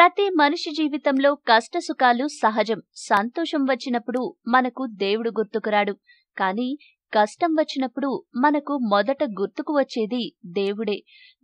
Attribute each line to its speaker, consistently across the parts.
Speaker 1: ప్రతి మనిషి జీవితంలో కష్టసుఖాలు సహజం. సంతోషం వచ్చినప్పుడు మనకు దేవుడు గుర్తుకురాడు. కానీ కష్టం వచ్చినప్పుడు మనకు మొదట గుర్తుకు వచ్చేది దేవుడే.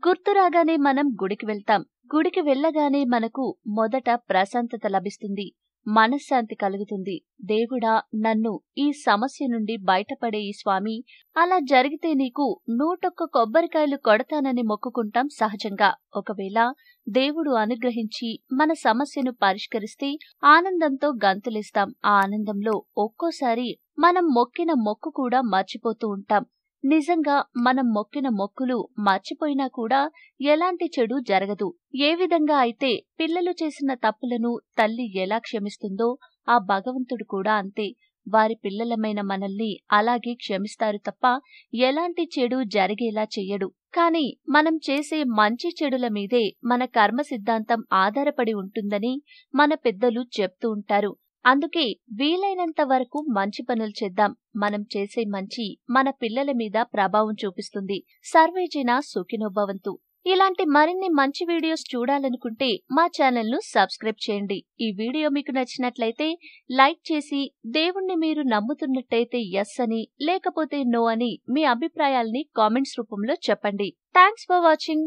Speaker 1: గుర్తు రాగానే మనం గుడికి వెళ్తాం. గుడికి వెళ్ళగానే మనకు మొదట ప్రశాంతత లభిస్తుంది. మనశ్శాంతి కలుగుతుంది. దేవుడా నన్ను ఈ సమస్య నుండి బయటపడే ఈ స్వామి అలా జరిగితే నీకు నూటొక్క కొబ్బరికాయలు కొడతానని మొక్కుకుంటాం సహజంగా. ఒకవేళ దేవుడు అనుగ్రహించి మన సమస్యను పరిష్కరిస్తే ఆనందంతో గంతులేస్తాం. ఆ ఆనందంలో ఒక్కోసారి మనం మొక్కిన మొక్కు కూడా మర్చిపోతూ ఉంటాం. నిజంగా మనం మొక్కిన మొక్కులు మర్చిపోయినా కూడా ఎలాంటి చెడు జరగదు. ఏ విధంగా అయితే పిల్లలు చేసిన తప్పులను తల్లి ఎలా క్షమిస్తుందో ఆ భగవంతుడు కూడా అంతే. వారి పిల్లలమైన మనల్ని అలాగే క్షమిస్తారు తప్ప ఎలాంటి చెడు జరిగేలా చెయ్యడు. కాని మనం చేసే మంచి చెడుల మీదే మన కర్మ సిద్ధాంతం ఆధారపడి ఉంటుందని మన పెద్దలు చెప్తూ ఉంటారు. అందుకే వీలైనంత వరకు మంచి పనులు చేద్దాం. మనం చేసే మంచి మన పిల్లల మీద ప్రభావం చూపిస్తుంది. సర్వేజన సుఖినోభవంతు. ఇలాంటి మరిన్ని మంచి వీడియోస్ చూడాలనుకుంటే మా ఛానల్ను సబ్స్క్రైబ్ చేయండి. ఈ వీడియో మీకు నచ్చినట్లయితే లైక్ చేసి దేవుణ్ణి మీరు నమ్ముతున్నట్టయితే ఎస్ అని లేకపోతే నో అని మీ అభిప్రాయాల్ని కామెంట్స్ రూపంలో చెప్పండి. Thanks for watching